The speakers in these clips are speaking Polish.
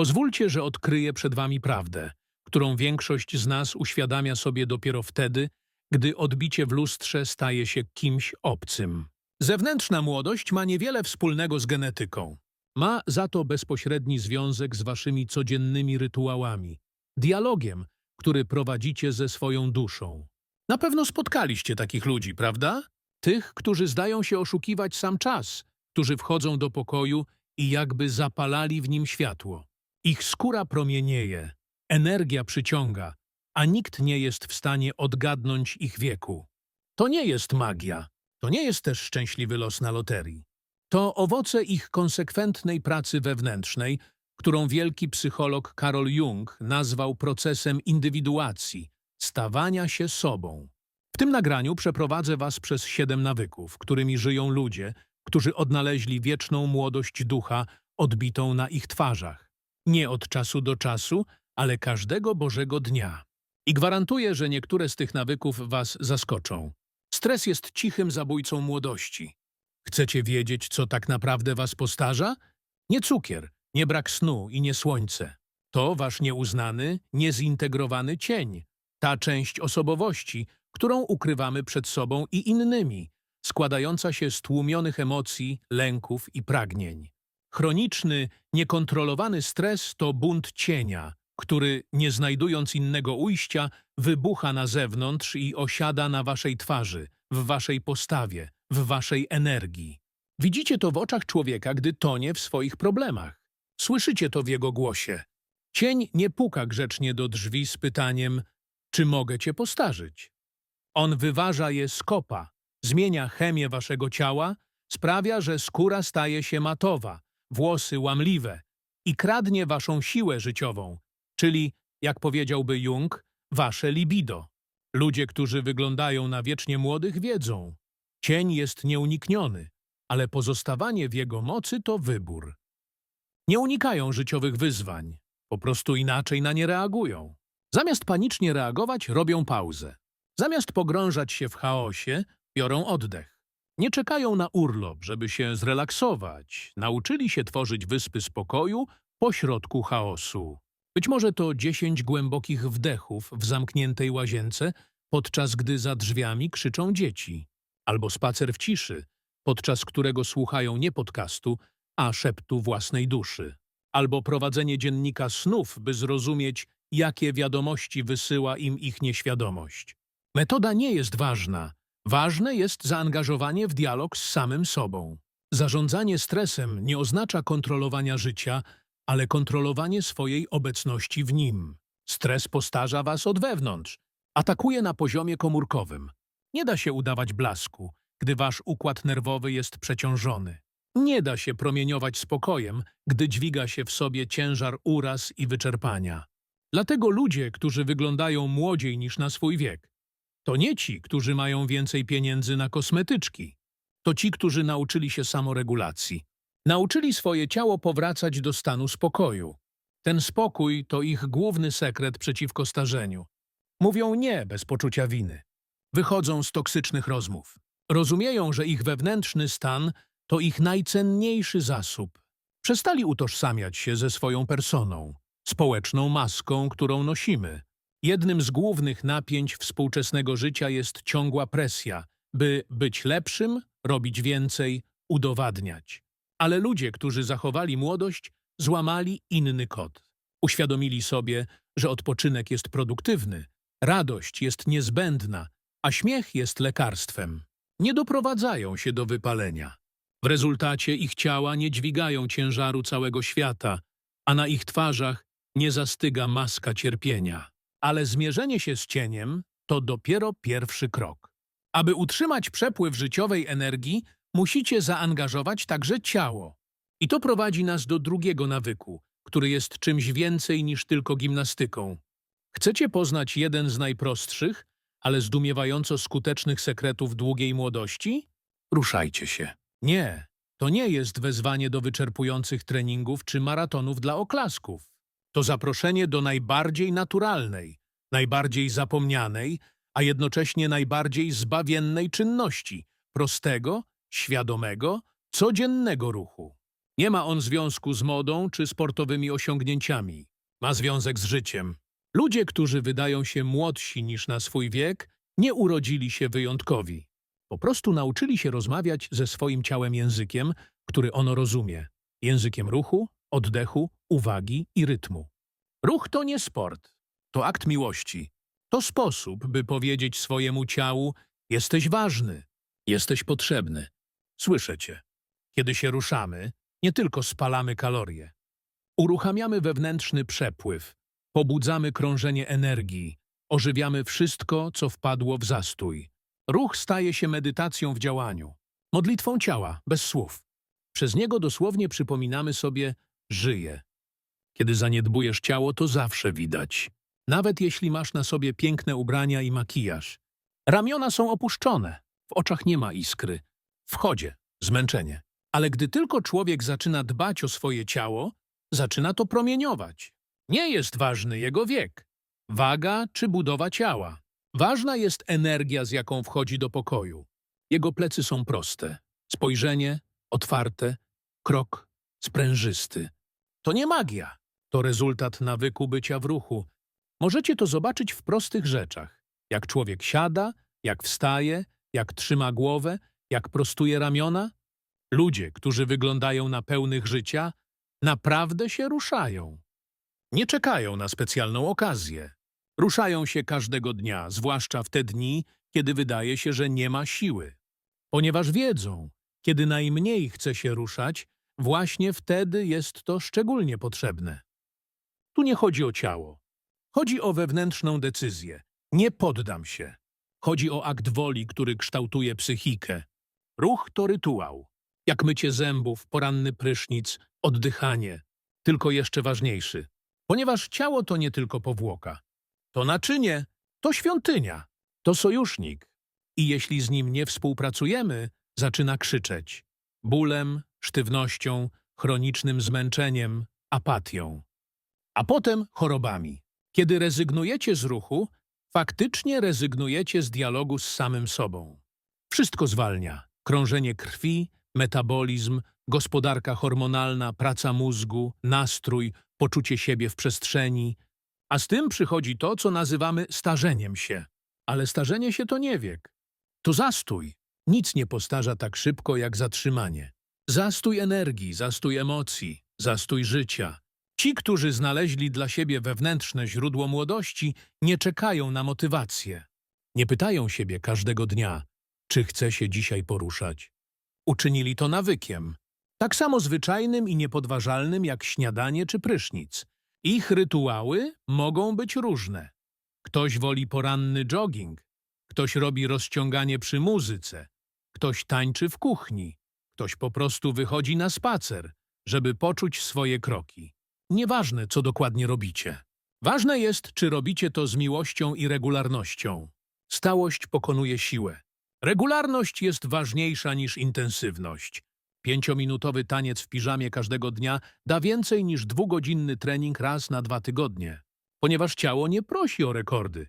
Pozwólcie, że odkryję przed wami prawdę, którą większość z nas uświadamia sobie dopiero wtedy, gdy odbicie w lustrze staje się kimś obcym. Zewnętrzna młodość ma niewiele wspólnego z genetyką. Ma za to bezpośredni związek z waszymi codziennymi rytuałami, dialogiem, który prowadzicie ze swoją duszą. Na pewno spotkaliście takich ludzi, prawda? Tych, którzy zdają się oszukiwać sam czas, którzy wchodzą do pokoju i jakby zapalali w nim światło. Ich skóra promienieje, energia przyciąga, a nikt nie jest w stanie odgadnąć ich wieku. To nie jest magia, to nie jest też szczęśliwy los na loterii. To owoce ich konsekwentnej pracy wewnętrznej, którą wielki psycholog Karol Jung nazwał procesem indywiduacji, stawania się sobą. W tym nagraniu przeprowadzę Was przez siedem nawyków, którymi żyją ludzie, którzy odnaleźli wieczną młodość ducha odbitą na ich twarzach. Nie od czasu do czasu, ale każdego Bożego dnia. I gwarantuję, że niektóre z tych nawyków Was zaskoczą. Stres jest cichym zabójcą młodości. Chcecie wiedzieć, co tak naprawdę Was postarza? Nie cukier, nie brak snu i nie słońce. To Wasz nieuznany, niezintegrowany cień, ta część osobowości, którą ukrywamy przed sobą i innymi, składająca się z tłumionych emocji, lęków i pragnień. Chroniczny, niekontrolowany stres to bunt cienia, który, nie znajdując innego ujścia, wybucha na zewnątrz i osiada na waszej twarzy, w waszej postawie, w waszej energii. Widzicie to w oczach człowieka, gdy tonie w swoich problemach. Słyszycie to w jego głosie. Cień nie puka grzecznie do drzwi z pytaniem, czy mogę cię postarzyć. On wyważa je z kopa, zmienia chemię waszego ciała, sprawia, że skóra staje się matowa, włosy łamliwe i kradnie waszą siłę życiową, czyli, jak powiedziałby Jung, wasze libido. Ludzie, którzy wyglądają na wiecznie młodych, wiedzą. Cień jest nieunikniony, ale pozostawanie w jego mocy to wybór. Nie unikają życiowych wyzwań, po prostu inaczej na nie reagują. Zamiast panicznie reagować, robią pauzę. Zamiast pogrążać się w chaosie, biorą oddech. Nie czekają na urlop, żeby się zrelaksować. Nauczyli się tworzyć wyspy spokoju pośrodku chaosu. Być może to dziesięć głębokich wdechów w zamkniętej łazience, podczas gdy za drzwiami krzyczą dzieci. Albo spacer w ciszy, podczas którego słuchają nie podcastu, a szeptu własnej duszy. Albo prowadzenie dziennika snów, by zrozumieć, jakie wiadomości wysyła im ich nieświadomość. Metoda nie jest ważna. Ważne jest zaangażowanie w dialog z samym sobą. Zarządzanie stresem nie oznacza kontrolowania życia, ale kontrolowanie swojej obecności w nim. Stres postarza was od wewnątrz, atakuje na poziomie komórkowym. Nie da się udawać blasku, gdy wasz układ nerwowy jest przeciążony. Nie da się promieniować spokojem, gdy dźwiga się w sobie ciężar uraz i wyczerpania. Dlatego ludzie, którzy wyglądają młodziej niż na swój wiek, to nie ci, którzy mają więcej pieniędzy na kosmetyczki. To ci, którzy nauczyli się samoregulacji. Nauczyli swoje ciało powracać do stanu spokoju. Ten spokój to ich główny sekret przeciwko starzeniu. Mówią nie bez poczucia winy. Wychodzą z toksycznych rozmów. Rozumieją, że ich wewnętrzny stan to ich najcenniejszy zasób. Przestali utożsamiać się ze swoją personą, społeczną maską, którą nosimy. Jednym z głównych napięć współczesnego życia jest ciągła presja, by być lepszym, robić więcej, udowadniać. Ale ludzie, którzy zachowali młodość, złamali inny kod. Uświadomili sobie, że odpoczynek jest produktywny, radość jest niezbędna, a śmiech jest lekarstwem. Nie doprowadzają się do wypalenia. W rezultacie ich ciała nie dźwigają ciężaru całego świata, a na ich twarzach nie zastyga maska cierpienia. Ale zmierzenie się z cieniem to dopiero pierwszy krok. Aby utrzymać przepływ życiowej energii, musicie zaangażować także ciało. I to prowadzi nas do drugiego nawyku, który jest czymś więcej niż tylko gimnastyką. Chcecie poznać jeden z najprostszych, ale zdumiewająco skutecznych sekretów długiej młodości? Ruszajcie się. Nie, to nie jest wezwanie do wyczerpujących treningów czy maratonów dla oklasków. To zaproszenie do najbardziej naturalnej, najbardziej zapomnianej, a jednocześnie najbardziej zbawiennej czynności, prostego, świadomego, codziennego ruchu. Nie ma on związku z modą czy sportowymi osiągnięciami. Ma związek z życiem. Ludzie, którzy wydają się młodsi niż na swój wiek, nie urodzili się wyjątkowi. Po prostu nauczyli się rozmawiać ze swoim ciałem językiem, który ono rozumie. Językiem ruchu, oddechu, uwagi i rytmu. Ruch to nie sport, to akt miłości. To sposób, by powiedzieć swojemu ciału: jesteś ważny, jesteś potrzebny. Słyszę cię. Kiedy się ruszamy, nie tylko spalamy kalorie. Uruchamiamy wewnętrzny przepływ, pobudzamy krążenie energii, ożywiamy wszystko, co wpadło w zastój. Ruch staje się medytacją w działaniu, modlitwą ciała, bez słów. Przez niego dosłownie przypominamy sobie żyję. Kiedy zaniedbujesz ciało, to zawsze widać. Nawet jeśli masz na sobie piękne ubrania i makijaż. Ramiona są opuszczone, w oczach nie ma iskry, w chodzie zmęczenie. Ale gdy tylko człowiek zaczyna dbać o swoje ciało, zaczyna to promieniować. Nie jest ważny jego wiek, waga czy budowa ciała. Ważna jest energia, z jaką wchodzi do pokoju. Jego plecy są proste, spojrzenie otwarte, krok sprężysty. To nie magia, to rezultat nawyku bycia w ruchu. Możecie to zobaczyć w prostych rzeczach. Jak człowiek siada, jak wstaje, jak trzyma głowę, jak prostuje ramiona. Ludzie, którzy wyglądają na pełnych życia, naprawdę się ruszają. Nie czekają na specjalną okazję. Ruszają się każdego dnia, zwłaszcza w te dni, kiedy wydaje się, że nie ma siły. Ponieważ wiedzą, kiedy najmniej chce się ruszać, właśnie wtedy jest to szczególnie potrzebne. Tu nie chodzi o ciało. Chodzi o wewnętrzną decyzję. Nie poddam się. Chodzi o akt woli, który kształtuje psychikę. Ruch to rytuał. Jak mycie zębów, poranny prysznic, oddychanie. Tylko jeszcze ważniejszy. Ponieważ ciało to nie tylko powłoka. To naczynie, to świątynia, to sojusznik. I jeśli z nim nie współpracujemy, zaczyna krzyczeć. Bólem, sztywnością, chronicznym zmęczeniem, apatią. A potem chorobami. Kiedy rezygnujecie z ruchu, faktycznie rezygnujecie z dialogu z samym sobą. Wszystko zwalnia. Krążenie krwi, metabolizm, gospodarka hormonalna, praca mózgu, nastrój, poczucie siebie w przestrzeni. A z tym przychodzi to, co nazywamy starzeniem się. Ale starzenie się to nie wiek. To zastój. Nic nie postarza tak szybko jak zatrzymanie. Zastój energii, zastój emocji, zastój życia. Ci, którzy znaleźli dla siebie wewnętrzne źródło młodości, nie czekają na motywację. Nie pytają siebie każdego dnia, czy chce się dzisiaj poruszać. Uczynili to nawykiem. Tak samo zwyczajnym i niepodważalnym jak śniadanie czy prysznic. Ich rytuały mogą być różne. Ktoś woli poranny jogging, ktoś robi rozciąganie przy muzyce, ktoś tańczy w kuchni, ktoś po prostu wychodzi na spacer, żeby poczuć swoje kroki. Nieważne, co dokładnie robicie. Ważne jest, czy robicie to z miłością i regularnością. Stałość pokonuje siłę. Regularność jest ważniejsza niż intensywność. Pięciominutowy taniec w piżamie każdego dnia da więcej niż dwugodzinny trening raz na dwa tygodnie, ponieważ ciało nie prosi o rekordy,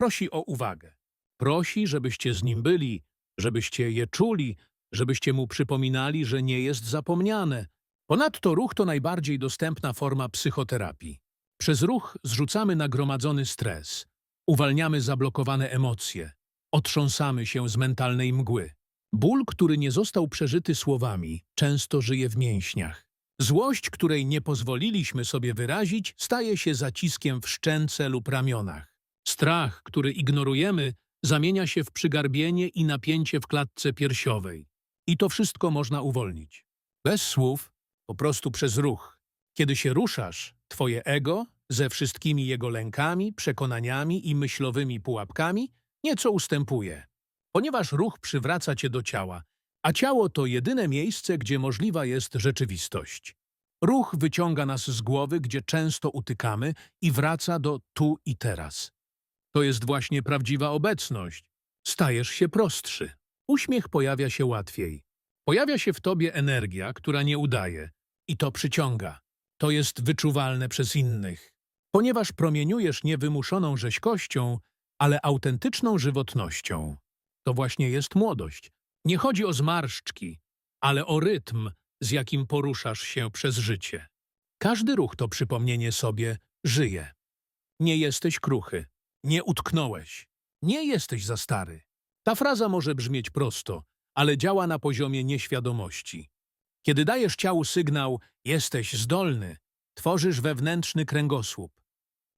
prosi o uwagę. Prosi, żebyście z nim byli, żebyście je czuli, żebyście mu przypominali, że nie jest zapomniane. Ponadto ruch to najbardziej dostępna forma psychoterapii. Przez ruch zrzucamy nagromadzony stres, uwalniamy zablokowane emocje, otrząsamy się z mentalnej mgły. Ból, który nie został przeżyty słowami, często żyje w mięśniach. Złość, której nie pozwoliliśmy sobie wyrazić, staje się zaciskiem w szczęce lub ramionach. Strach, który ignorujemy, zamienia się w przygarbienie i napięcie w klatce piersiowej. I to wszystko można uwolnić. Bez słów, po prostu przez ruch. Kiedy się ruszasz, twoje ego, ze wszystkimi jego lękami, przekonaniami i myślowymi pułapkami, nieco ustępuje. Ponieważ ruch przywraca cię do ciała, a ciało to jedyne miejsce, gdzie możliwa jest rzeczywistość. Ruch wyciąga nas z głowy, gdzie często utykamy i wraca do tu i teraz. To jest właśnie prawdziwa obecność. Stajesz się prostszy. Uśmiech pojawia się łatwiej. Pojawia się w tobie energia, która nie udaje. I to przyciąga. To jest wyczuwalne przez innych. Ponieważ promieniujesz niewymuszoną rzeźkością, ale autentyczną żywotnością. To właśnie jest młodość. Nie chodzi o zmarszczki, ale o rytm, z jakim poruszasz się przez życie. Każdy ruch to przypomnienie sobie żyje. Nie jesteś kruchy, nie utknąłeś, nie jesteś za stary. Ta fraza może brzmieć prosto, ale działa na poziomie nieświadomości. Kiedy dajesz ciału sygnał jesteś zdolny, tworzysz wewnętrzny kręgosłup.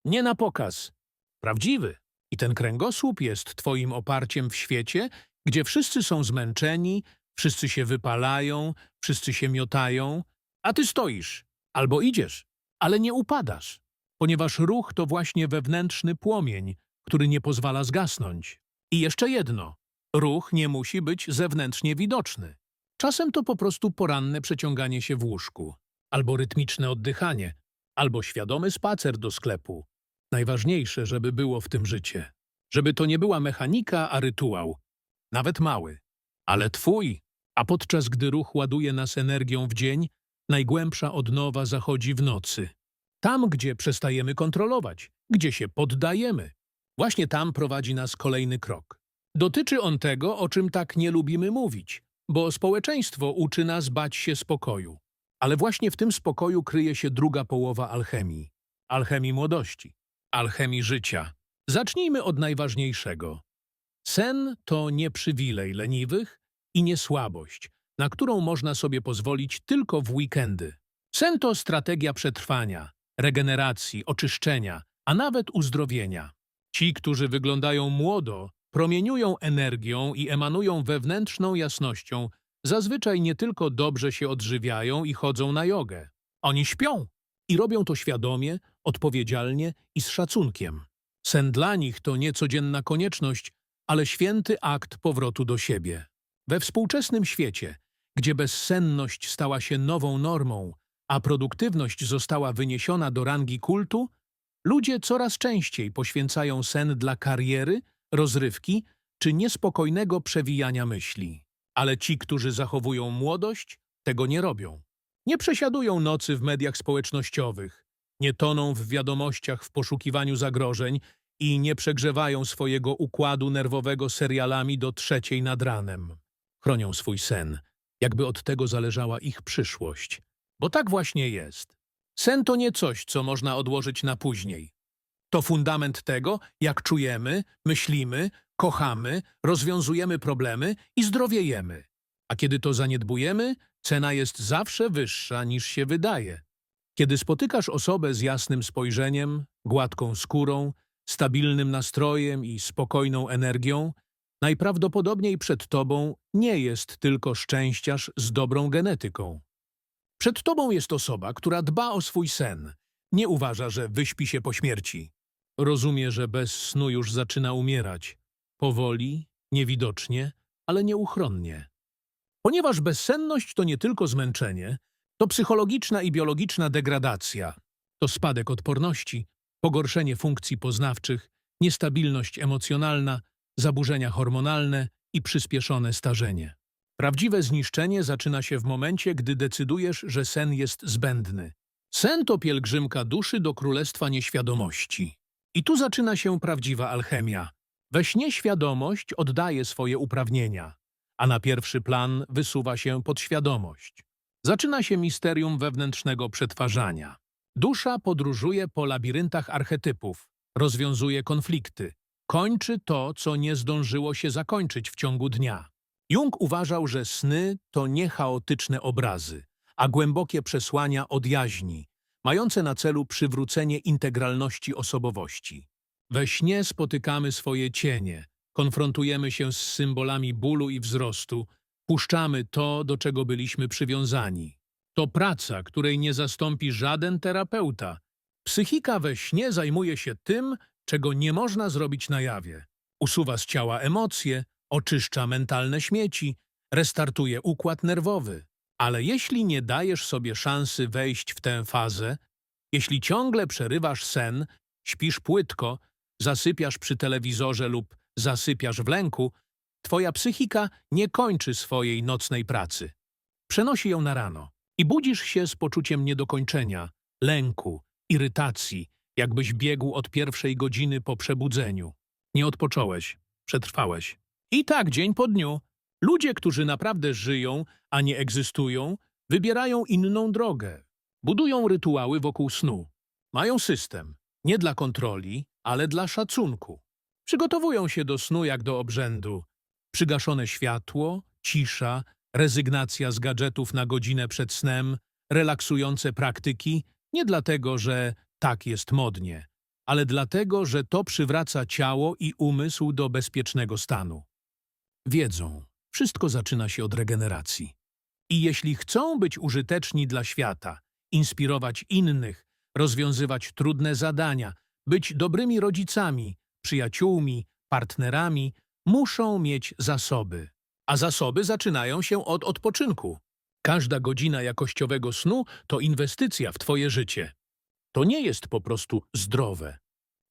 Nie na pokaz, prawdziwy. I ten kręgosłup jest twoim oparciem w świecie, gdzie wszyscy są zmęczeni, wszyscy się wypalają, wszyscy się miotają, a ty stoisz albo idziesz, ale nie upadasz, ponieważ ruch to właśnie wewnętrzny płomień, który nie pozwala zgasnąć. I jeszcze jedno. Ruch nie musi być zewnętrznie widoczny. Czasem to po prostu poranne przeciąganie się w łóżku, albo rytmiczne oddychanie, albo świadomy spacer do sklepu. Najważniejsze, żeby było w tym życie. Żeby to nie była mechanika, a rytuał. Nawet mały, ale twój. A podczas gdy ruch ładuje nas energią w dzień, najgłębsza odnowa zachodzi w nocy. Tam, gdzie przestajemy kontrolować, gdzie się poddajemy. Właśnie tam prowadzi nas kolejny krok. Dotyczy on tego, o czym tak nie lubimy mówić, bo społeczeństwo uczy nas bać się spokoju. Ale właśnie w tym spokoju kryje się druga połowa alchemii. Alchemii młodości, alchemii życia. Zacznijmy od najważniejszego. Sen to nie przywilej leniwych i nie słabość, na którą można sobie pozwolić tylko w weekendy. Sen to strategia przetrwania, regeneracji, oczyszczenia, a nawet uzdrowienia. Ci, którzy wyglądają młodo, promieniują energią i emanują wewnętrzną jasnością, zazwyczaj nie tylko dobrze się odżywiają i chodzą na jogę. Oni śpią i robią to świadomie, odpowiedzialnie i z szacunkiem. Sen dla nich to nie codzienna konieczność, ale święty akt powrotu do siebie. We współczesnym świecie, gdzie bezsenność stała się nową normą, a produktywność została wyniesiona do rangi kultu, ludzie coraz częściej poświęcają sen dla kariery, rozrywki czy niespokojnego przewijania myśli. Ale ci, którzy zachowują młodość, tego nie robią. Nie przesiadują nocy w mediach społecznościowych, nie toną w wiadomościach w poszukiwaniu zagrożeń i nie przegrzewają swojego układu nerwowego serialami do trzeciej nad ranem. Chronią swój sen, jakby od tego zależała ich przyszłość. Bo tak właśnie jest. Sen to nie coś, co można odłożyć na później. To fundament tego, jak czujemy, myślimy, kochamy, rozwiązujemy problemy i zdrowiejemy. A kiedy to zaniedbujemy, cena jest zawsze wyższa niż się wydaje. Kiedy spotykasz osobę z jasnym spojrzeniem, gładką skórą, stabilnym nastrojem i spokojną energią, najprawdopodobniej przed tobą nie jest tylko szczęściarz z dobrą genetyką. Przed tobą jest osoba, która dba o swój sen, nie uważa, że wyśpi się po śmierci. Rozumie, że bez snu już zaczyna umierać. Powoli, niewidocznie, ale nieuchronnie. Ponieważ bezsenność to nie tylko zmęczenie, to psychologiczna i biologiczna degradacja, to spadek odporności, pogorszenie funkcji poznawczych, niestabilność emocjonalna, zaburzenia hormonalne i przyspieszone starzenie. Prawdziwe zniszczenie zaczyna się w momencie, gdy decydujesz, że sen jest zbędny. Sen to pielgrzymka duszy do królestwa nieświadomości. I tu zaczyna się prawdziwa alchemia. We śnie świadomość oddaje swoje uprawnienia, a na pierwszy plan wysuwa się podświadomość. Zaczyna się misterium wewnętrznego przetwarzania. Dusza podróżuje po labiryntach archetypów, rozwiązuje konflikty, kończy to, co nie zdążyło się zakończyć w ciągu dnia. Jung uważał, że sny to nie chaotyczne obrazy, a głębokie przesłania od jaźni, mające na celu przywrócenie integralności osobowości. We śnie spotykamy swoje cienie, konfrontujemy się z symbolami bólu i wzrostu, puszczamy to, do czego byliśmy przywiązani. To praca, której nie zastąpi żaden terapeuta. Psychika we śnie zajmuje się tym, czego nie można zrobić na jawie. Usuwa z ciała emocje, oczyszcza mentalne śmieci, restartuje układ nerwowy. Ale jeśli nie dajesz sobie szansy wejść w tę fazę, jeśli ciągle przerywasz sen, śpisz płytko, zasypiasz przy telewizorze lub zasypiasz w lęku, twoja psychika nie kończy swojej nocnej pracy. Przenosi ją na rano i budzisz się z poczuciem niedokończenia, lęku, irytacji, jakbyś biegł od pierwszej godziny po przebudzeniu. Nie odpocząłeś, przetrwałeś. I tak dzień po dniu. Ludzie, którzy naprawdę żyją, a nie egzystują, Wybierają inną drogę. Budują rytuały wokół snu. Mają system. Nie dla kontroli, ale dla szacunku. Przygotowują się do snu jak do obrzędu. Przygaszone światło, cisza, rezygnacja z gadżetów na godzinę przed snem, relaksujące praktyki, nie dlatego, że tak jest modnie, ale dlatego, że to przywraca ciało i umysł do bezpiecznego stanu. Wiedzą, wszystko zaczyna się od regeneracji. I jeśli chcą być użyteczni dla świata, inspirować innych, rozwiązywać trudne zadania, być dobrymi rodzicami, przyjaciółmi, partnerami, muszą mieć zasoby. A zasoby zaczynają się od odpoczynku. Każda godzina jakościowego snu to inwestycja w Twoje życie. To nie jest po prostu zdrowe.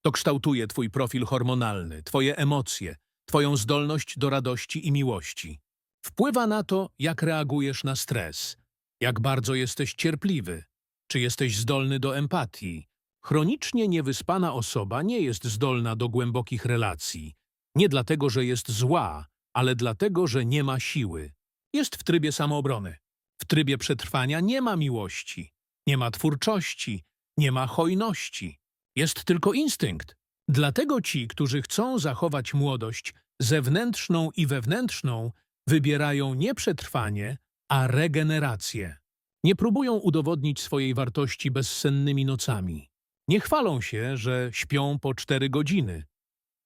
To kształtuje Twój profil hormonalny, Twoje emocje, Twoją zdolność do radości i miłości. Wpływa na to, jak reagujesz na stres, jak bardzo jesteś cierpliwy, czy jesteś zdolny do empatii. Chronicznie niewyspana osoba nie jest zdolna do głębokich relacji. Nie dlatego, że jest zła, ale dlatego, że nie ma siły. Jest w trybie samoobrony. W trybie przetrwania nie ma miłości, nie ma twórczości, nie ma hojności. Jest tylko instynkt. Dlatego ci, którzy chcą zachować młodość zewnętrzną i wewnętrzną, wybierają nie przetrwanie, a regenerację. Nie próbują udowodnić swojej wartości bezsennymi nocami. Nie chwalą się, że śpią po cztery godziny,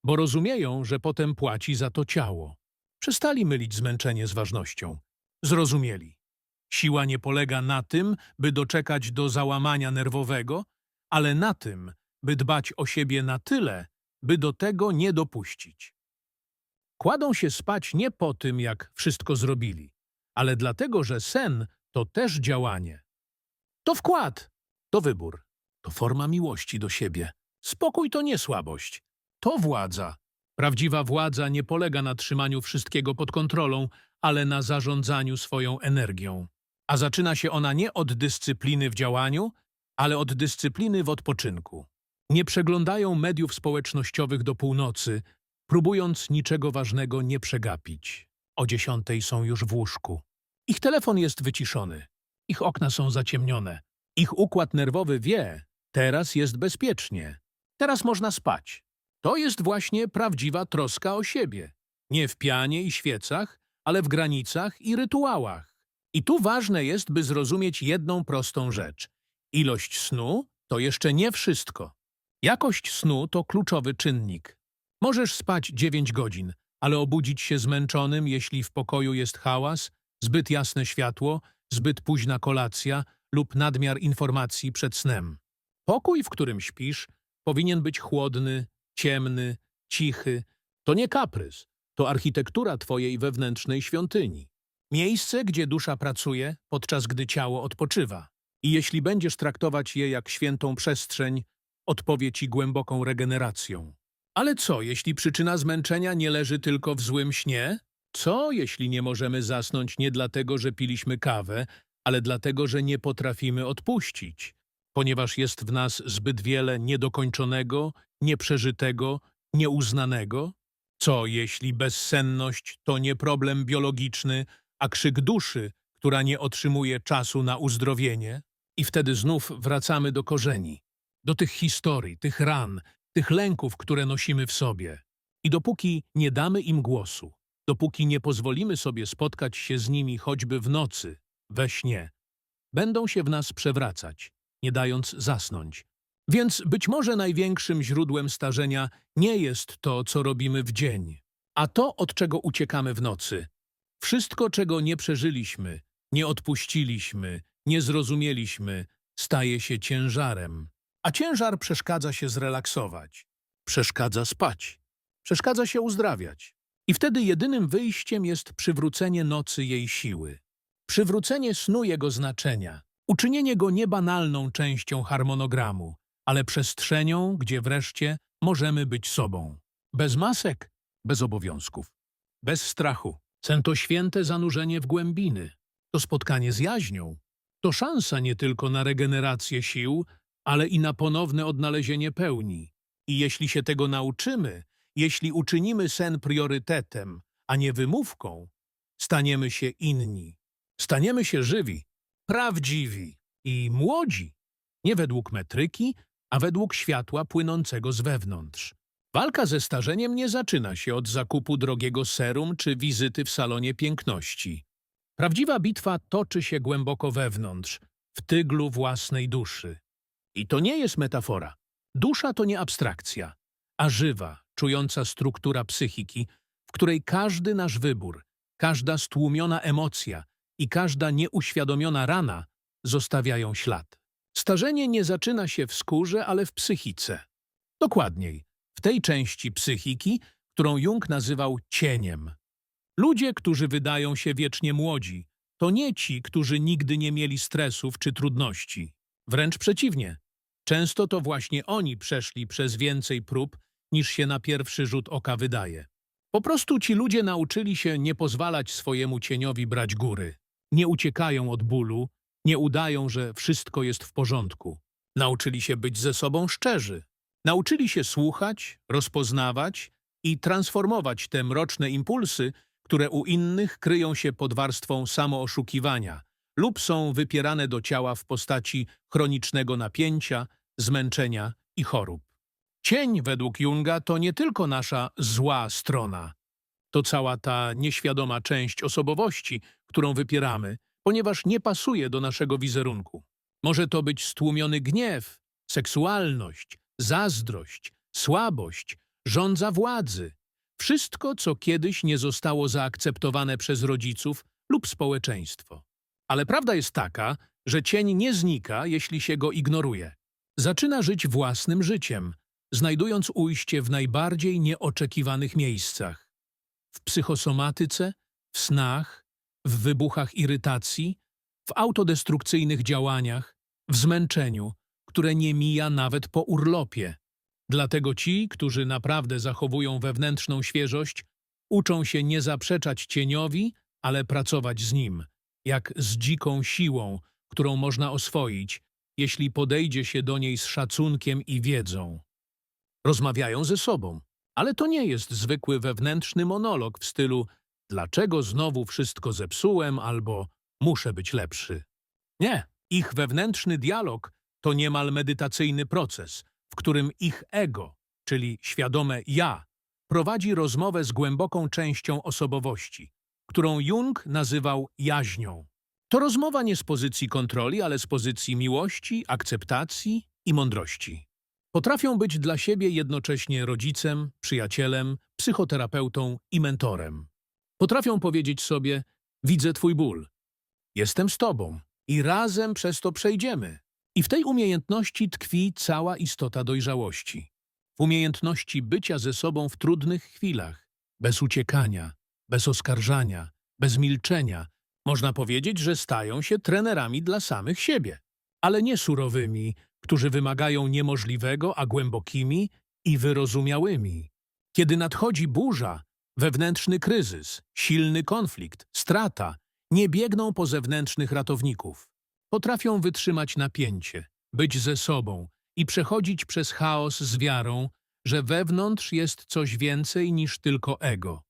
bo rozumieją, że potem płaci za to ciało. Przestali mylić zmęczenie z ważnością. Zrozumieli. Siła nie polega na tym, by doczekać do załamania nerwowego, ale na tym, by dbać o siebie na tyle, by do tego nie dopuścić. Kładą się spać nie po tym, jak wszystko zrobili, ale dlatego, że sen to też działanie. To wkład, to wybór, to forma miłości do siebie. Spokój to nie słabość, to władza. Prawdziwa władza nie polega na trzymaniu wszystkiego pod kontrolą, ale na zarządzaniu swoją energią. A zaczyna się ona nie od dyscypliny w działaniu, ale od dyscypliny w odpoczynku. Nie przeglądają mediów społecznościowych do północy, próbując niczego ważnego nie przegapić. O dziesiątej są już w łóżku. Ich telefon jest wyciszony. Ich okna są zaciemnione. Ich układ nerwowy wie, teraz jest bezpiecznie. Teraz można spać. To jest właśnie prawdziwa troska o siebie. Nie w pianie i świecach, ale w granicach i rytuałach. I tu ważne jest, by zrozumieć jedną prostą rzecz. Ilość snu to jeszcze nie wszystko. Jakość snu to kluczowy czynnik. Możesz spać 9 godzin, ale obudzić się zmęczonym, jeśli w pokoju jest hałas, zbyt jasne światło, zbyt późna kolacja lub nadmiar informacji przed snem. Pokój, w którym śpisz, powinien być chłodny, ciemny, cichy. To nie kaprys, to architektura twojej wewnętrznej świątyni. Miejsce, gdzie dusza pracuje, podczas gdy ciało odpoczywa. I jeśli będziesz traktować je jak świętą przestrzeń, odpowie ci głęboką regeneracją. Ale co, jeśli przyczyna zmęczenia nie leży tylko w złym śnie? Co, jeśli nie możemy zasnąć nie dlatego, że piliśmy kawę, ale dlatego, że nie potrafimy odpuścić? Ponieważ jest w nas zbyt wiele niedokończonego, nieprzeżytego, nieuznanego? Co, jeśli bezsenność to nie problem biologiczny, a krzyk duszy, która nie otrzymuje czasu na uzdrowienie? I wtedy znów wracamy do korzeni, do tych historii, tych ran, tych lęków, które nosimy w sobie. I dopóki nie damy im głosu, dopóki nie pozwolimy sobie spotkać się z nimi choćby w nocy, we śnie, będą się w nas przewracać, nie dając zasnąć. Więc być może największym źródłem starzenia nie jest to, co robimy w dzień, a to, od czego uciekamy w nocy. Wszystko, czego nie przeżyliśmy, nie odpuściliśmy, nie zrozumieliśmy, staje się ciężarem. A ciężar przeszkadza się zrelaksować, przeszkadza spać, przeszkadza się uzdrawiać. I wtedy jedynym wyjściem jest przywrócenie nocy jej siły, przywrócenie snu jego znaczenia, uczynienie go nie banalną częścią harmonogramu, ale przestrzenią, gdzie wreszcie możemy być sobą. Bez masek, bez obowiązków, bez strachu. Sen to święte zanurzenie w głębiny, to spotkanie z jaźnią, to szansa nie tylko na regenerację sił, ale i na ponowne odnalezienie pełni. I jeśli się tego nauczymy, jeśli uczynimy sen priorytetem, a nie wymówką, staniemy się inni. Staniemy się żywi. prawdziwi i młodzi. Nie według metryki, a według światła płynącego z wewnątrz. Walka ze starzeniem nie zaczyna się od zakupu drogiego serum czy wizyty w salonie piękności. Prawdziwa bitwa toczy się głęboko wewnątrz, w tyglu własnej duszy. I to nie jest metafora. Dusza to nie abstrakcja, a żywa, czująca struktura psychiki, w której każdy nasz wybór, każda stłumiona emocja i każda nieuświadomiona rana zostawiają ślad. Starzenie nie zaczyna się w skórze, ale w psychice. Dokładniej, w tej części psychiki, którą Jung nazywał cieniem. Ludzie, którzy wydają się wiecznie młodzi, to nie ci, którzy nigdy nie mieli stresów czy trudności. Wręcz przeciwnie. Często to właśnie oni przeszli przez więcej prób, niż się na pierwszy rzut oka wydaje. Po prostu ci ludzie nauczyli się nie pozwalać swojemu cieniowi brać góry. Nie uciekają od bólu, nie udają, że wszystko jest w porządku. Nauczyli się być ze sobą szczerzy. Nauczyli się słuchać, rozpoznawać i transformować te mroczne impulsy, które u innych kryją się pod warstwą samooszukiwania lub są wypierane do ciała w postaci chronicznego napięcia, zmęczenia i chorób. Cień, według Junga, to nie tylko nasza zła strona. To cała ta nieświadoma część osobowości, którą wypieramy, ponieważ nie pasuje do naszego wizerunku. Może to być stłumiony gniew, seksualność, zazdrość, słabość, żądza władzy. Wszystko, co kiedyś nie zostało zaakceptowane przez rodziców lub społeczeństwo. Ale prawda jest taka, że cień nie znika, jeśli się go ignoruje. Zaczyna żyć własnym życiem, znajdując ujście w najbardziej nieoczekiwanych miejscach. W psychosomatyce, w snach, w wybuchach irytacji, w autodestrukcyjnych działaniach, w zmęczeniu, które nie mija nawet po urlopie. Dlatego ci, którzy naprawdę zachowują wewnętrzną świeżość, uczą się nie zaprzeczać cieniowi, ale pracować z nim, jak z dziką siłą, którą można oswoić, jeśli podejdzie się do niej z szacunkiem i wiedzą. Rozmawiają ze sobą, ale to nie jest zwykły wewnętrzny monolog w stylu dlaczego znowu wszystko zepsułem albo muszę być lepszy. Nie, ich wewnętrzny dialog to niemal medytacyjny proces, w którym ich ego, czyli świadome ja, prowadzi rozmowę z głęboką częścią osobowości, którą Jung nazywał jaźnią. To rozmowa nie z pozycji kontroli, ale z pozycji miłości, akceptacji i mądrości. Potrafią być dla siebie jednocześnie rodzicem, przyjacielem, psychoterapeutą i mentorem. Potrafią powiedzieć sobie: Widzę Twój ból, jestem z Tobą i razem przez to przejdziemy. I w tej umiejętności tkwi cała istota dojrzałości. W umiejętności bycia ze sobą w trudnych chwilach, bez uciekania, bez oskarżania, bez milczenia. Można powiedzieć, że stają się trenerami dla samych siebie, ale nie surowymi, którzy wymagają niemożliwego, a głębokimi i wyrozumiałymi. Kiedy nadchodzi burza, wewnętrzny kryzys, silny konflikt, strata, nie biegną po zewnętrznych ratowników. Potrafią wytrzymać napięcie, być ze sobą i przechodzić przez chaos z wiarą, że wewnątrz jest coś więcej niż tylko ego.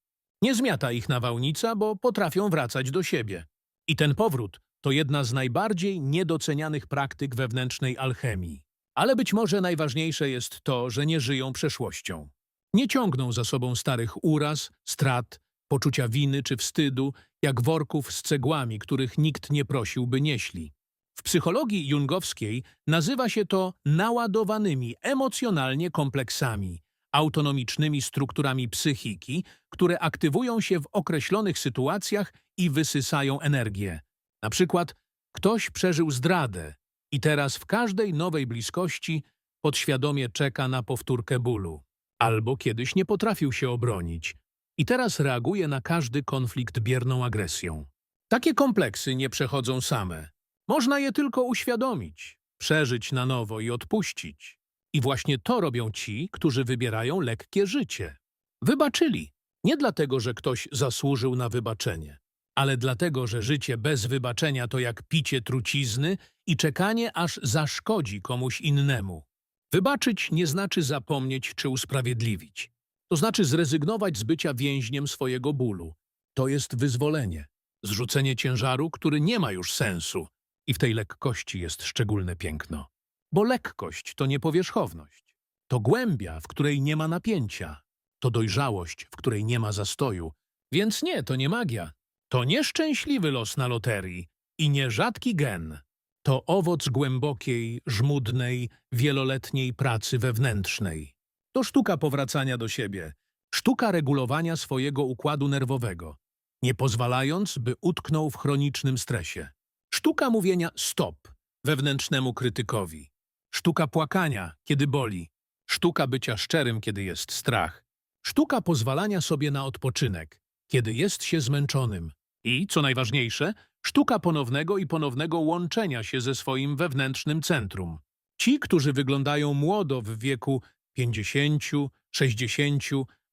Nie zmiata ich nawałnica, bo potrafią wracać do siebie. I ten powrót to jedna z najbardziej niedocenianych praktyk wewnętrznej alchemii. Ale być może najważniejsze jest to, że nie żyją przeszłością. Nie ciągną za sobą starych uraz, strat, poczucia winy czy wstydu, jak worków z cegłami, których nikt nie prosił, by nieśli. W psychologii jungowskiej nazywa się to naładowanymi emocjonalnie kompleksami, autonomicznymi strukturami psychiki, które aktywują się w określonych sytuacjach i wysysają energię. Na przykład ktoś przeżył zdradę i teraz w każdej nowej bliskości podświadomie czeka na powtórkę bólu. Albo kiedyś nie potrafił się obronić i teraz reaguje na każdy konflikt bierną agresją. Takie kompleksy nie przechodzą same. Można je tylko uświadomić, przeżyć na nowo i odpuścić. I właśnie to robią ci, którzy wybierają lekkie życie. Wybaczyli. Nie dlatego, że ktoś zasłużył na wybaczenie, ale dlatego, że życie bez wybaczenia to jak picie trucizny i czekanie, aż zaszkodzi komuś innemu. Wybaczyć nie znaczy zapomnieć czy usprawiedliwić. To znaczy zrezygnować z bycia więźniem swojego bólu. To jest wyzwolenie, zrzucenie ciężaru, który nie ma już sensu, I w tej lekkości jest szczególne piękno. Bo lekkość to nie powierzchowność. To głębia, w której nie ma napięcia. To dojrzałość, w której nie ma zastoju. Więc nie, to nie magia. To nieszczęśliwy los na loterii i nierzadki gen. To owoc głębokiej, żmudnej, wieloletniej pracy wewnętrznej. To sztuka powracania do siebie, sztuka regulowania swojego układu nerwowego, nie pozwalając, by utknął w chronicznym stresie. Sztuka mówienia stop wewnętrznemu krytykowi. Sztuka płakania, kiedy boli. Sztuka bycia szczerym, kiedy jest strach. Sztuka pozwalania sobie na odpoczynek, kiedy jest się zmęczonym. I, co najważniejsze, sztuka ponownego i ponownego łączenia się ze swoim wewnętrznym centrum. Ci, którzy wyglądają młodo w wieku 50, 60,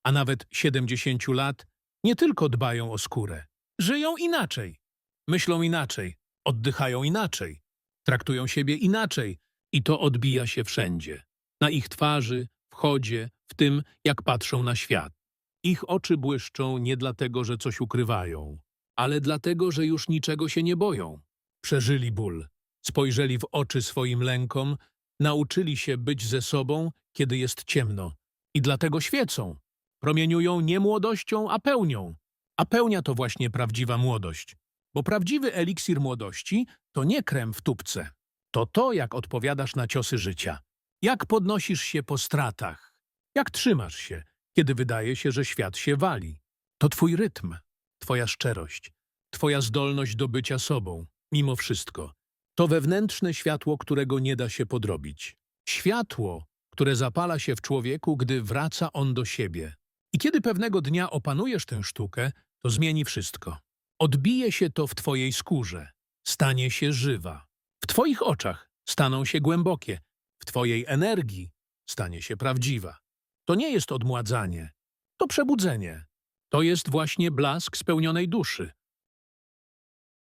a nawet 70 lat, nie tylko dbają o skórę. Żyją inaczej, myślą inaczej, oddychają inaczej, traktują siebie inaczej i to odbija się wszędzie. Na ich twarzy, w chodzie, w tym, jak patrzą na świat. Ich oczy błyszczą nie dlatego, że coś ukrywają, ale dlatego, że już niczego się nie boją. Przeżyli ból, spojrzeli w oczy swoim lękom, nauczyli się być ze sobą, kiedy jest ciemno. I dlatego świecą. Promieniują nie młodością, a pełnią. A pełnia to właśnie prawdziwa młodość. Bo prawdziwy eliksir młodości to nie krem w tubce. To to, jak odpowiadasz na ciosy życia. Jak podnosisz się po stratach. Jak trzymasz się, kiedy wydaje się, że świat się wali. To twój rytm, twoja szczerość, twoja zdolność do bycia sobą, mimo wszystko. To wewnętrzne światło, którego nie da się podrobić. Światło, które zapala się w człowieku, gdy wraca on do siebie. I kiedy pewnego dnia opanujesz tę sztukę, to zmieni wszystko. Odbije się to w twojej skórze, stanie się żywa. W twoich oczach staną się głębokie, w twojej energii stanie się prawdziwa. To nie jest odmładzanie, to przebudzenie. To jest właśnie blask spełnionej duszy.